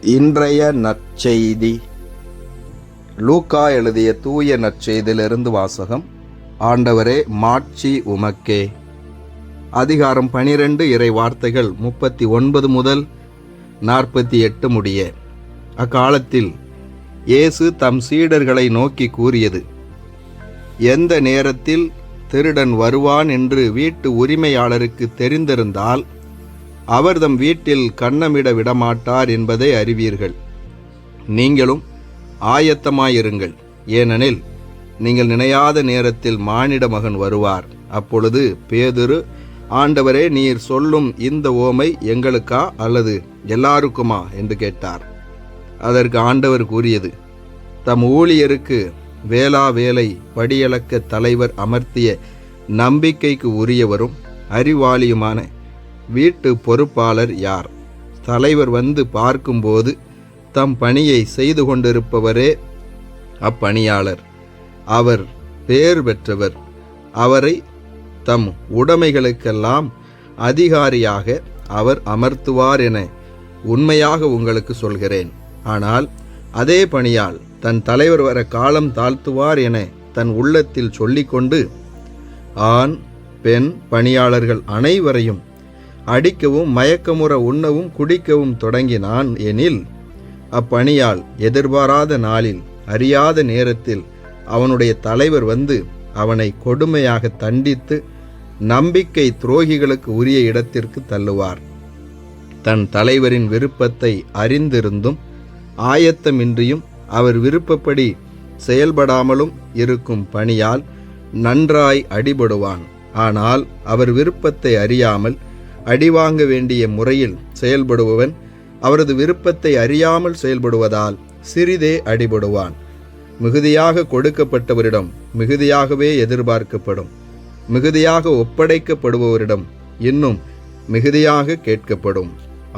இன்றைய நற்செய்தி. லூக்கா எழுதிய தூய நற்செய்தியிலிருந்து வாசகம் ஆண்டவரே மாட்சி உமக்கே. அதிகாரம் பனிரெண்டு இறை வார்த்தைகள் முப்பத்தி ஒன்பது முதல் நாற்பத்தி எட்டு முடிய. அக்காலத்தில் இயேசு தம் சீடர்களை நோக்கி கூறியது எந்த நேரத்தில் திருடன் வருவான் என்று வீட்டு உரிமையாளருக்கு தெரிந்திருந்தால் அவர் தம் வீட்டில் கண்ணமிட விடமாட்டார் என்பதை அறிவீர்கள். நீங்களும் ஆயத்தமாயிருங்கள். ஏனெனில் நீங்கள் நினையாத நேரத்தில் மானிட மகன் வருவார். அப்பொழுது பேதுரு ஆண்டவரே நீர் சொல்லும் இந்த ஓமை எங்களுக்கா அல்லது எல்லாருக்குமா? என்று கேட்டார். அதற்கு ஆண்டவர் கூறியது தம் ஊழியருக்கு வேளா வேலை படியளக்க தலைவர் அமர்த்திய நம்பிக்கைக்கு உரியவரும் அறிவாளியுமான வீட்டு பொறுப்பாளர் யார்? தலைவர் வந்து பார்க்கும்போது தம் பணியை செய்து கொண்டிருப்பவரே அப்பணியாளர். அவர் பேர் பெற்றவர். அவரை தம் உடைமைகளுக்கெல்லாம் அதிகாரியாக அவர் அமர்த்துவார் என உண்மையாக உங்களுக்கு சொல்கிறேன். ஆனால் அதே பணியால் தன் தலைவர் வர காலம் தாழ்த்துவார் என தன் உள்ளத்தில் சொல்லிக்கொண்டு ஆண் பெண் பணியாளர்கள் அனைவரையும் அடிக்கவும் மயக்கமுற உண்ணவும் குடிக்கவும் தொடங்கினான் எனில் அப்பணியால் எதிர்பாராத நாளில் அறியாத நேரத்தில் அவனுடைய தலைவர் வந்து அவனை கொடுமையாக தண்டித்து நம்பிக்கை துரோகிகளுக்கு உரிய இடத்திற்கு தள்ளுவார். தன் தலைவரின் விருப்பத்தை அறிந்திருந்தும் ஆயத்தமின்றியும் அவர் விருப்பப்படி செயல்படாமலும் இருக்கும் பணியால் நன்றாய் அடிபடுவான். ஆனால் அவர் விருப்பத்தை அறியாமல் அடிவாங்க வேண்டிய முறையில் செயல்படுபவன் அவரது விருப்பத்தை அறியாமல் செயல்படுவதால் சிறிதே அடிபடுவான். மிகுதியாக கொடுக்கப்பட்டவரிடம் மிகுதியாகவே எதிர்பார்க்கப்படும். மிகுதியாக ஒப்படைக்கப்படுபவரிடம் இன்னும் மிகுதியாக கேட்கப்படும்.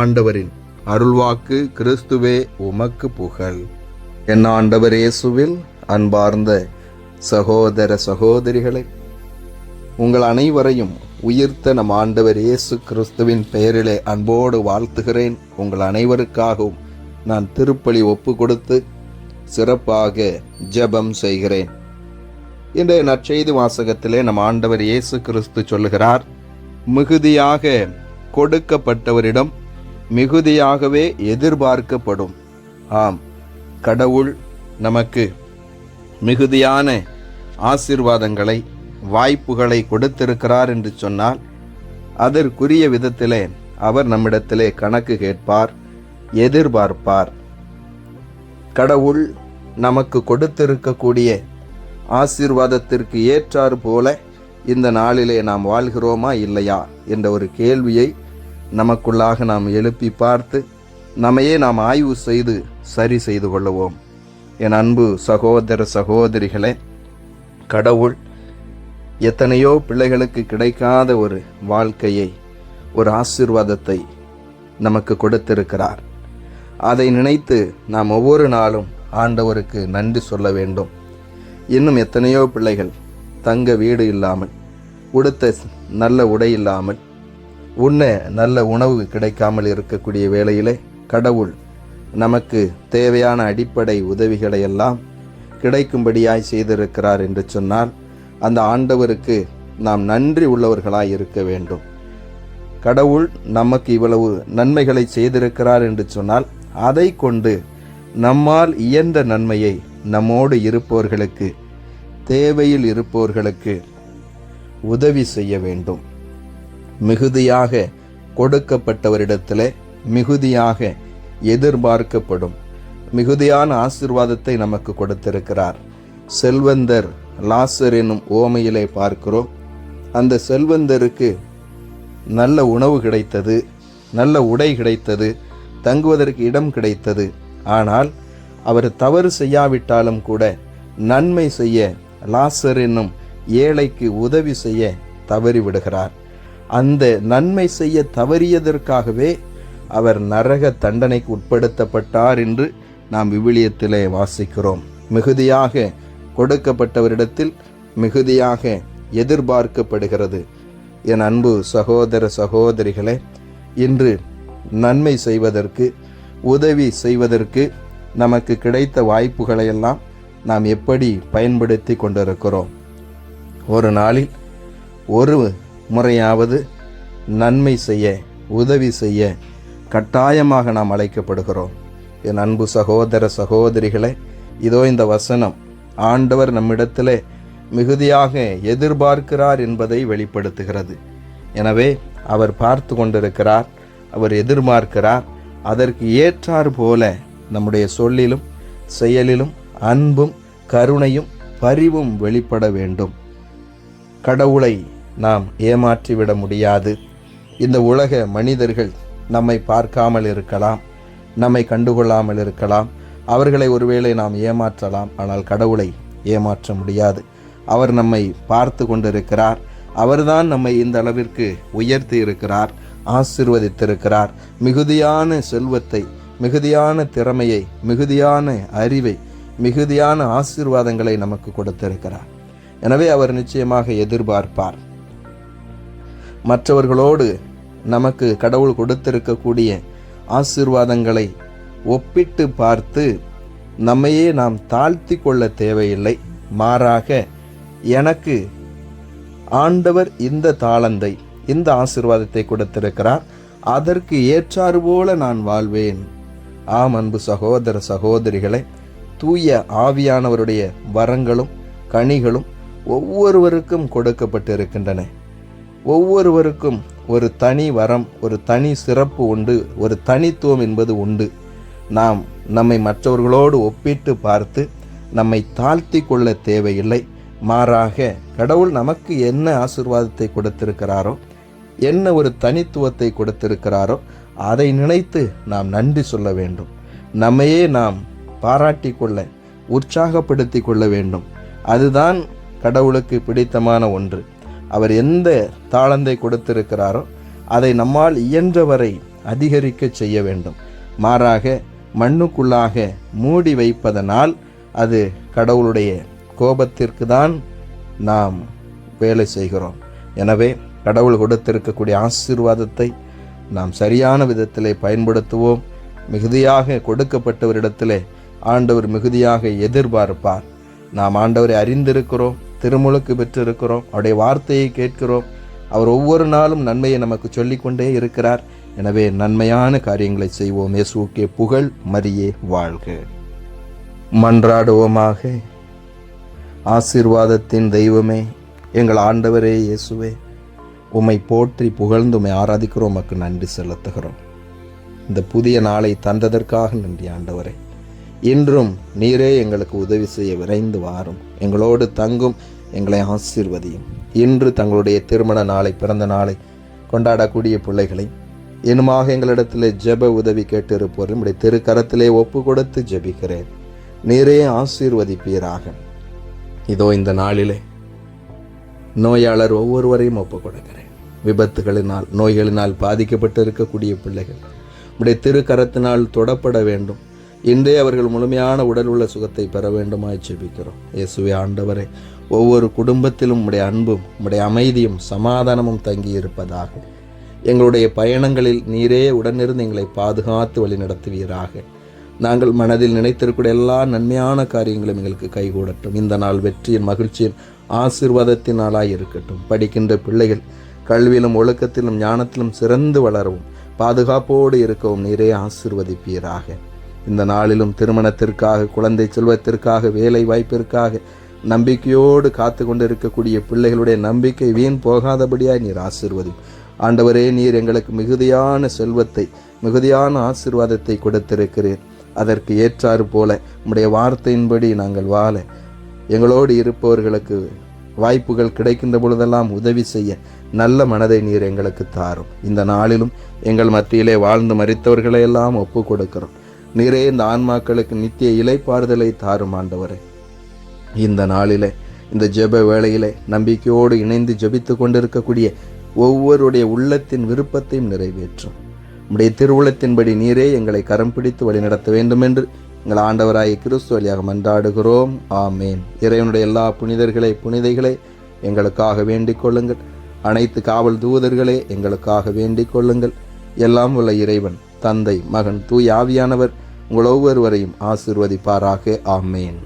ஆண்டவரின் அருள்வாக்கு கிறிஸ்துவே உமக்கு புகழ். என் ஆண்டவர் இயேசுவில் அன்பார்ந்த சகோதர சகோதரிகளை உங்கள் அனைவரையும் உயிர்த்த நம் ஆண்டவர் இயேசு கிறிஸ்துவின் பெயரிலே அன்போடு வாழ்த்துகிறேன். உங்கள் அனைவருக்காகவும் நான் திருப்பலி ஒப்பு கொடுத்து சிறப்பாக ஜெபம் செய்கிறேன். இன்றைய நற்செய்தி வாசகத்திலே நம் ஆண்டவர் இயேசு கிறிஸ்து சொல்லுகிறார் மிகுதியாக கொடுக்கப்பட்டவரிடம் மிகுதியாகவே எதிர்பார்க்கப்படும். ஆம் கடவுள் நமக்கு மிகுதியான ஆசிர்வாதங்களை வாய்ப்புகளை கொடுத்திருக்கிறார் என்று சொன்னால் அதற்குரிய விதத்திலே அவர் நம்மிடத்திலே கணக்கு கேட்பார் எதிர்பார்ப்பார். கடவுள் நமக்கு கொடுத்திருக்கக்கூடிய ஆசீர்வாதத்திற்கு ஏற்றாறு போல இந்த நாளிலே நாம் வாழ்கிறோமா இல்லையா என்ற ஒரு கேள்வியை நமக்குள்ளாக நாம் எழுப்பி பார்த்து நம்மையே நாம் ஆய்வு செய்து சரி செய்து கொள்ளுவோம். என் அன்பு சகோதர சகோதரிகளே கடவுள் எத்தனையோ பிள்ளைகளுக்கு கிடைக்காத ஒரு வாழ்க்கையை ஒரு ஆசீர்வாதத்தை நமக்கு கொடுத்திருக்கிறார். அதை நினைத்து நாம் ஒவ்வொரு நாளும் ஆண்டவருக்கு நன்றி சொல்ல வேண்டும். இன்னும் எத்தனையோ பிள்ளைகள் தங்க வீடு இல்லாமல் உடுத்த நல்ல உடை இல்லாமல் உண்ண நல்ல உணவு கிடைக்காமல் இருக்கக்கூடிய வேளையிலே கடவுள் நமக்கு தேவையான அடிப்படை உதவிகளை எல்லாம் கிடைக்கும்படியாய் செய்திருக்கிறார் என்று சொன்னால் அந்த ஆண்டவருக்கு நாம் நன்றி உள்ளவர்களாய் இருக்க வேண்டும். கடவுள் நமக்கு இவ்வளவு நன்மைகளை செய்திருக்கிறார் என்று சொன்னால் அதை கொண்டு நம்மால் இயன்ற நன்மையை நம்மோடு இருப்பவர்களுக்கு தேவையில் இருப்பவர்களுக்கு உதவி செய்ய வேண்டும். மிகுதியாக கொடுக்கப்பட்டவரிடத்தில் மிகுதியாக எதிர்பார்க்கப்படும். மிகுதியான ஆசிர்வாதத்தை நமக்கு கொடுத்திருக்கிறார். செல்வந்தர் லாசர் என்னும் ஓமையிலே பார்க்கிறோம். அந்த செல்வந்தருக்கு நல்ல உணவு கிடைத்தது நல்ல உடை கிடைத்தது தங்குவதற்கு இடம் கிடைத்தது. ஆனால் அவர் தவறு செய்யாவிட்டாலும் கூட நன்மை செய்ய லாசர் என்னும் ஏழைக்கு உதவி செய்ய தவறிவிடுகிறார் அந்த நன்மை செய்ய தவறியதற்காகவே அவர் நரக தண்டனைக்கு உட்படுத்தப்பட்டார் என்று நாம் விவிலியத்திலே வாசிக்கிறோம். மிகுதியாக கொடுக்கப்பட்டவரிடத்தில் மிகுதியாக எதிர்பார்க்கப்படுகிறது. என் அன்பு சகோதர சகோதரிகளே இன்று நன்மை செய்வதற்கு உதவி செய்வதற்கு நமக்கு கிடைத்த வாய்ப்புகளை எல்லாம் நாம் எப்படி பயன்படுத்தி கொண்டிருக்கிறோம்? ஒரு நாளில் ஒரு முறையாவது நன்மை செய்ய உதவி செய்ய கட்டாயமாக நாம் அழைக்கப்படுகிறோம். என் அன்பு சகோதர சகோதரிகளே இதோ இந்த வசனம். ஆண்டவர் நம்மிடத்திலே மிகுதியாக எதிர்பார்க்கிறார் என்பதை வெளிப்படுத்துகிறது. எனவே அவர் பார்த்து கொண்டிருக்கிறார் அவர் எதிர்பார்க்கிறார் அதற்கு ஏற்றார் போல நம்முடைய சொல்லிலும் செயலிலும் அன்பும் கருணையும் பரிவும் வெளிப்பட வேண்டும். கடவுளை நாம் ஏமாற்றிவிட முடியாது. இந்த உலக மனிதர்கள் நம்மை பார்க்காமல் இருக்கலாம் நம்மை கண்டுகொள்ளாமல் இருக்கலாம் அவர்களை ஒருவேளை நாம் ஏமாற்றலாம் ஆனால் கடவுளை ஏமாற்ற முடியாது. அவர் நம்மை பார்த்து கொண்டிருக்கிறார். அவர்தான் நம்மை இந்த அளவிற்கு உயர்த்தி இருக்கிறார் ஆசிர்வதித்திருக்கிறார். மிகுதியான செல்வத்தை மிகுதியான திறமையை மிகுதியான அறிவை மிகுதியான ஆசீர்வாதங்களை நமக்கு கொடுத்திருக்கிறார். எனவே அவர் நிச்சயமாக எதிர்பார்ப்பார். மற்றவர்களோடு நமக்கு கடவுள் கொடுத்திருக்கக்கூடிய ஆசீர்வாதங்களை ஒப்பிட்டு பார்த்து நம்மையே நாம் தாழ்த்தி கொள்ள தேவையில்லை. மாறாக எனக்கு ஆண்டவர் இந்த தாளந்தை இந்த ஆசிர்வாதத்தை கொடுத்திருக்கிறார். அதற்கு ஏற்றாறு போல நான் வாழ்வேன். ஆம் அன்பு சகோதர சகோதரிகளை தூய ஆவியானவருடைய வரங்களும் கனிகளும் ஒவ்வொருவருக்கும் கொடுக்கப்பட்டிருக்கின்றன. ஒவ்வொருவருக்கும் ஒரு தனி வரம் ஒரு தனி சிறப்பு உண்டு ஒரு தனித்துவம் என்பது உண்டு. நாம் நம்மை மற்றவர்களோடு ஒப்பிட்டு பார்த்து நம்மை தாழ்த்தி கொள்ள தேவையில்லை. மாறாக கடவுள் நமக்கு என்ன ஆசிர்வாதத்தை கொடுத்திருக்கிறாரோ என்ன ஒரு தனித்துவத்தை கொடுத்திருக்கிறாரோ அதை நினைத்து நாம் நன்றி சொல்ல வேண்டும். நம்மையே நாம் பாராட்டி கொள்ள உற்சாகப்படுத்தி கொள்ள வேண்டும். அதுதான் கடவுளுக்கு பிடித்தமான ஒன்று. அவர் எந்த தாளந்தை கொடுத்திருக்கிறாரோ அதை நம்மால் இயன்றவரை அதிகரிக்க செய்ய வேண்டும். மாறாக மண்ணுக்குள்ளாக மூடி வைப்பதனால் அது கடவுளுடைய கோபத்திற்கு தான் நாம் வேலை செய்கிறோம். எனவே கடவுள் கொடுத்திருக்கக்கூடிய ஆசீர்வாதத்தை நாம் சரியான விதத்திலே பயன்படுத்துவோம். மிகுதியாக கொடுக்கப்பட்டவரிடத்திலே ஆண்டவர் மிகுதியாக எதிர்பார்ப்பார். நாம் ஆண்டவரை அறிந்திருக்கிறோம் திருமுழுக்கு பெற்றிருக்கிறோம் அவருடைய வார்த்தையை கேட்கிறோம். அவர் ஒவ்வொரு நாளும் நன்மையை நமக்கு சொல்லிக்கொண்டே இருக்கிறார். எனவே நன்மையான காரியங்களை செய்வோம். இயேசுக்கே புகழ் மரியே வாழ்க. மன்றாடுவோமாக. ஆசீர்வாதத்தின் தெய்வமே எங்கள் ஆண்டவரே இயேசுவே உம்மை போற்றி புகழ்ந்து உம்மை ஆராதிக்கிறோம். மக்கு நன்றி செலுத்துகிறோம். இந்த புதிய நாளை தந்ததற்காக நன்றி ஆண்டவரே. இன்றும் நீரே எங்களுக்கு உதவி செய்ய விரைந்து வாரும். எங்களோடு தங்கும் எங்களை ஆசீர்வதியும். இன்று தங்களுடைய திருமண நாளை பிறந்த நாளை கொண்டாடக்கூடிய பிள்ளைகளை இனுமாக எங்களிடத்தில் ஜெப உதவி கேட்டு இருப்போர் நம்முடைய திருக்கரத்திலே ஒப்பு கொடுத்து ஜெபிக்கிறேன். நீரே ஆசீர்வதிப்பீராக. இதோ இந்த நாளிலே நோயாளர் ஒவ்வொருவரையும் ஒப்பு கொடுக்கிறேன் விபத்துகளினால் நோய்களினால் பாதிக்கப்பட்டு இருக்கக்கூடிய பிள்ளைகள் உடைய திருக்கரத்தினால் தொடப்பட வேண்டும். இன்றே அவர்கள் முழுமையான உடல் உள்ள சுகத்தை பெற வேண்டுமாய் ஜெபிக்கிறோம். இயேசுவே ஆண்டவரே ஒவ்வொரு குடும்பத்திலும் உடைய அன்பும் உடைய அமைதியும் சமாதானமும் தங்கியிருப்பதாக. எங்களுடைய பயணங்களில் நீரே உடனிருந்து எங்களை பாதுகாத்து வழி நடத்துவீராக. நாங்கள் மனதில் நினைத்திருக்கூடிய எல்லா நன்மையான காரியங்களும் எங்களுக்கு கைகூடட்டும். இந்த நாள் வெற்றியின் மகிழ்ச்சியின் ஆசீர்வாதத்தின் இருக்கட்டும். படிக்கின்ற பிள்ளைகள் கல்வியிலும் ஒழுக்கத்திலும் ஞானத்திலும் சிறந்து வளரவும் பாதுகாப்போடு இருக்கவும் நீரே ஆசீர்வதிப்பீராக. இந்த நாளிலும் திருமணத்திற்காக குழந்தை செல்வத்திற்காக வேலை வாய்ப்பிற்காக நம்பிக்கையோடு காத்து கொண்டிருக்கக்கூடிய பிள்ளைகளுடைய நம்பிக்கை வீண் போகாதபடியாய் நீர் ஆசிர்வதி ஆண்டவரே நீர் எங்களுக்கு மிகுதியான செல்வத்தை மிகுதியான ஆசீர்வாதத்தை கொடுத்திருக்கிறீர். அதற்கு ஏற்றாறு போல உம்முடைய வார்த்தையின்படி நாங்கள் வாழ. எங்களோடு இருப்பவர்களுக்கு வாய்ப்புகள் கிடைக்கின்ற பொழுதெல்லாம் உதவி செய்ய நல்ல மனதை நீர் எங்களுக்கு தாரும். இந்த நாளிலும் எங்கள் மத்தியிலே வாழ்ந்து மறித்தவர்களையெல்லாம் ஒப்பு கொடுக்கிறோம். நீரே இந்த ஆன்மாக்களுக்கு நித்திய இலைப்பாறுதலை தாரும் ஆண்டவரே. இந்த நாளிலே இந்த ஜெப வேளையிலே நம்பிக்கையோடு இணைந்து ஜெபித்து கொண்டிருக்கக்கூடிய ஒவ்வொருடைய உள்ளத்தின் விருப்பத்தையும் நிறைவேற்றும். உம்முடைய திருவுளத்தின்படி நீரே எங்களை கரம் பிடித்து வழிநடத்த வேண்டும் என்று எங்கள் ஆண்டவராய கிறிஸ்து வழியாக மன்றாடுகிறோம். ஆமேன். இறைவனுடைய எல்லா புனிதர்களை புனிதைகளை எங்களுக்காக வேண்டிக் கொள்ளுங்கள். அனைத்து காவல் தூதர்களே எங்களுக்காக வேண்டிக் கொள்ளுங்கள். எல்லாம் உள்ள இறைவன் தந்தை மகன் தூய் ஆவியானவர் உங்கள் ஒவ்வொருவரையும் ஆசிர்வதிப்பாராக. ஆமேன்.